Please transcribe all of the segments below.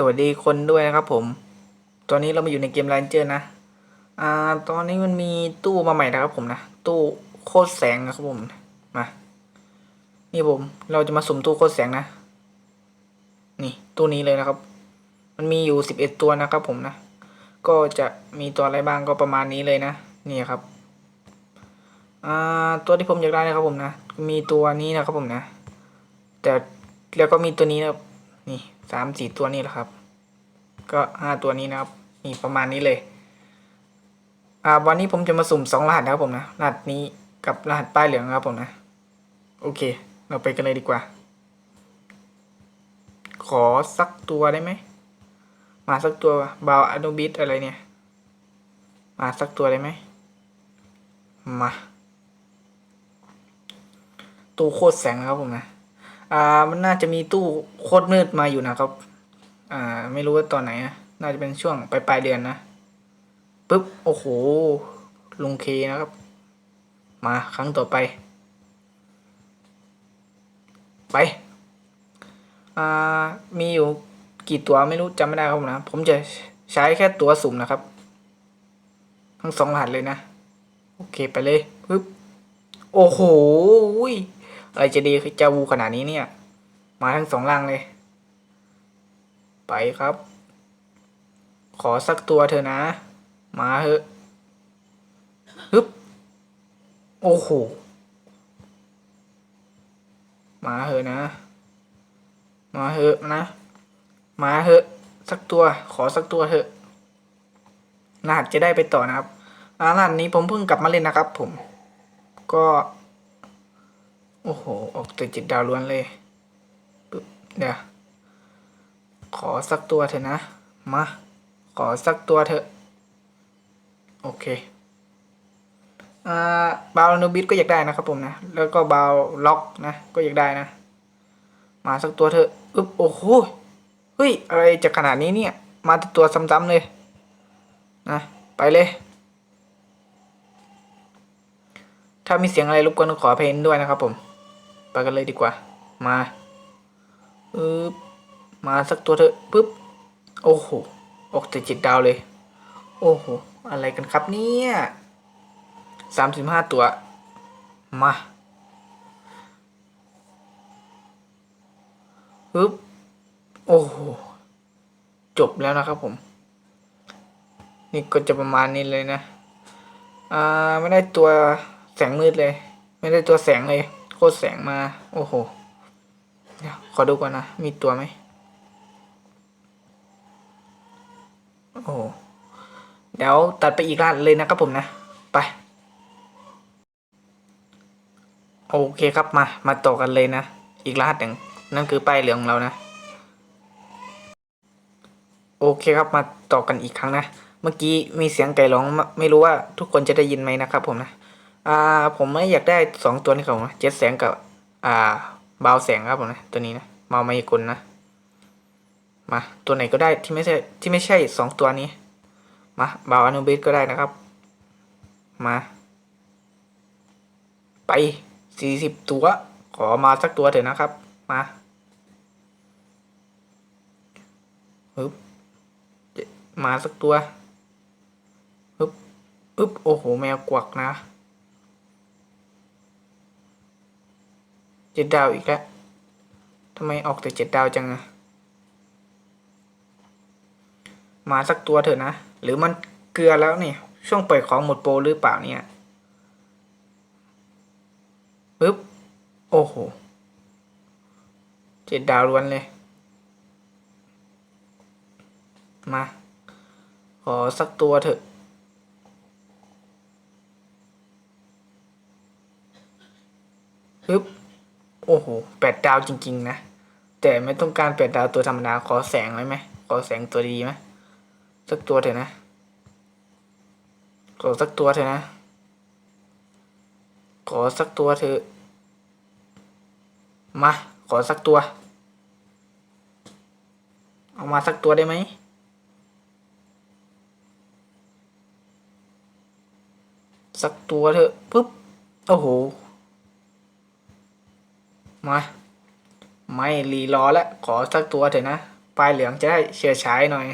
สวัสดีคนด้วยนะครับผม ตอนนี้เรามาอยู่ในเกม r รนเจอร์นะ อ่า ตอนนี้มันมีตู้มาใหม่นะครับผมนะ ตู้โคตรแสงนะครับผม มา นี่ผม เราจะมาสุ่มตู้โคตรแสงนะ นี่ตู้นี้เลยนะครับ มันมีอยู่สิบเอ็ดตัวนะครับผมนะ ก็จะมีตัวอะไรบ้างก็ประมาณนี้เลยนะ นี่ครับ อ่า ตัวที่ผมอยากได้นะครับผมนะ มีตัวนี้นะครับผมนะ แต่แล้วก็มีตัวนี้นะครับ นี่ สามสี่ตัวนี้แหละครับ ก็ห้าตัวนี้นะครับนี่ประมาณนี้เลย อ่าวันนี้ผมจะมาสุ่มสองรหัสนะครับผมนะรหัสนี้กับรหัสป้ายเหลืองนะครับผมนะ โอเค เราไปกันเลยดีกว่า ขอสักตัวได้ไหมมาสักตัวบาวอโนบิสอะไรเนี่ย มาสักตัวได้ไหมมาตู้โคตรแสงนะครับผมนะ อ่ามันน่าจะมีตู้โคตรมืดมาอยู่นะครับ อ่า ไม่รู้ว่าตอนไหนนะน่าจะเป็นช่วงปลายปลายเดือนนะปึ๊บโอ้โหลุงเคนะครับ มาครั้งต่อไป ไป อ่า มีอยู่กี่ตัวไม่รู้จำไม่ได้ครับผมนะ ผมจะใช้แค่ตัวสุ่มนะครับ ทั้งสองรหัสเลยนะ โอเคไปเลยปึ๊บ โอ้โหย อะไรจะดีจาวูขนาดนี้เนี่ย มาทั้งสองล่างเลย ไปครับ ขอสักตัวเถอนะ มาเถอะฮึบโอ้โห มาเถอะนะ มาเถอะนะ มาเถอะ สักตัว ขอสักตัวเถอะรหัสจะได้ไปต่อนะครับอารหัสนี้ผมเพิ่งกลับมาเล่นนะครับผม ก็ โอ้โห ออกแต่จิตดาวล้วนเลยปึ๊บเดี๋ยวขอสักตัวเถอะนะ มา ขอสักตัวเถอะ โอเค อ่าบาวโนบิทก็อยากได้นะครับผมนะ แล้วก็บาวล็อกนะ ก็อยากได้นะ มาสักตัวเถอะอึ๊บโอ้โห เฮ้ย อะไรจะขนาดนี้เนี่ย มาตัวซ้ำๆเลย นะ ไปเลย ถ้ามีเสียงอะไรรบกวนขอเพลงด้วยนะครับผม กันเลยดีกว่า มาปึ๊บมาสักตัวเถอะปึ๊บ โอ้โห ออกแต่จิตดาวเลย โอ้โห อะไรกันครับเนี่ยสามสิบห้าตัว มาปึ๊บ โอ้โห จบแล้วนะครับผม นี่ก็จะประมาณนี้เลยนะ อ่า ไม่ได้ตัวแสงมืดเลย ไม่ได้ตัวแสงเลย โคตรแสงมา โอ้โห เดี๋ยว ขอดูก่อนนะ มีตัวไหม โอ้โห เดี๋ยวตัดไปอีกรหัสเลยนะครับผมนะ ไป โอเคครับมา มาต่อกันเลยนะ อีกรหัสหนึ่งนั่นคือป้ายเหลืองเรานะ โอเคครับมาต่อกันอีกครั้งนะ เมื่อกี้มีเสียงไก่ร้องไม่รู้ว่าทุกคนจะได้ยินไหมนะครับผมนะ อ่าผมไม่อยากได้สองตัวนี้ครับผมนะเจ็ดแสงกับ อ่าเบาแสงครับผมนะตัวนี้นะเมาไมายากลนะมาตัวไหนก็ได้ที่ไม่ใช่ที่ไม่ใช่สองตัวนี้มาเบาอนุบิสก็ได้นะครับ มา ไปสี่สิบตัว ขอมาสักตัวเถอะนะครับ มาฮึบมาสักตัวฮึบอึ๊บโอ้โหแมวกวักนะ จ็ดดาวอีกแล้วทำไมออกแต่เจ็ดดาวจังอะมาสักตัวเถอะนะ หรือมันเกลือแล้วเนี่ย ช่วงเปิดของหมดโปรหรือเปล่าเนี่ยปึ๊บ โอ้โห เจ็ดดาวล้วนเลย มา ขอสักตัวเถอะปึ๊บ โอ้โหแปดดาวจริง ๆ นะ แต่ไม่ต้องการแปดดาวตัวธรรมดาขอแสงไว้ไหมขอแสงตัวดีไหมสักตัวเถอะนะขอสักตัวเถอะนะ ขอสักตัวเถอะมา ขอสักตัว เอามาสักตัวได้ไหมสักตัวเถอะปุ๊บ โอ้โห มา ไม่รีรอแล้วขอสักตัวเถอะนะปลายเหลืองจะได้เฉียดฉายหน่อย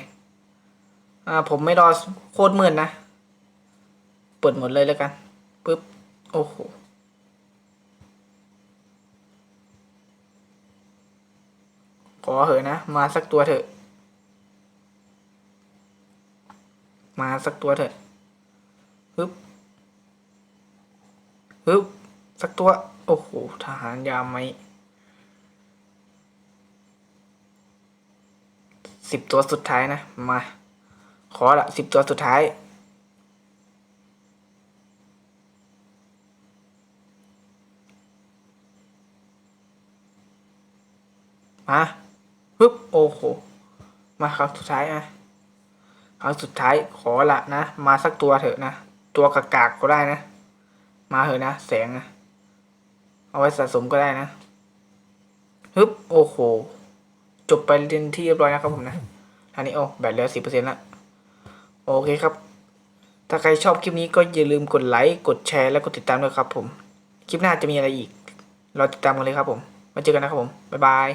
อ่า ผมไม่รอโคตรมืดนะ เปิดหมดเลยแล้วกันปึ๊บ โอ้โหขอเหอะนะ มาสักตัวเถอะ มาสักตัวเถอะปึ๊บปึ๊บสักตัว โอ้โห ทหารยามไหมสิบตัวสุดท้ายนะ มา ขอละสิบตัวสุดท้าย มาปึ๊บ โอ้โห มาครั้งสุดท้ายนะครั้งสุดท้ายขอละนะ มาสักตัวเถอะนะ ตัวกากๆก็ได้นะ มาเถอะนะ แสงนะ เอาไว้สะสมก็ได้นะฮึบโอ้โห จบไปเรียนที่เรียบร้อยนะครับผมนะอันนี้โอ้แบตเหลือสิบเปอร์เซ็นต์ละโอเคครับ ถ้าใครชอบคลิปนี้ก็อย่าลืมกดไลค์กดแชร์และกดติดตามด้วยครับผม คลิปหน้าจะมีอะไรอีก รอติดตามกันเลยครับผม มาเจอกันนะครับผม บ๊ายบาย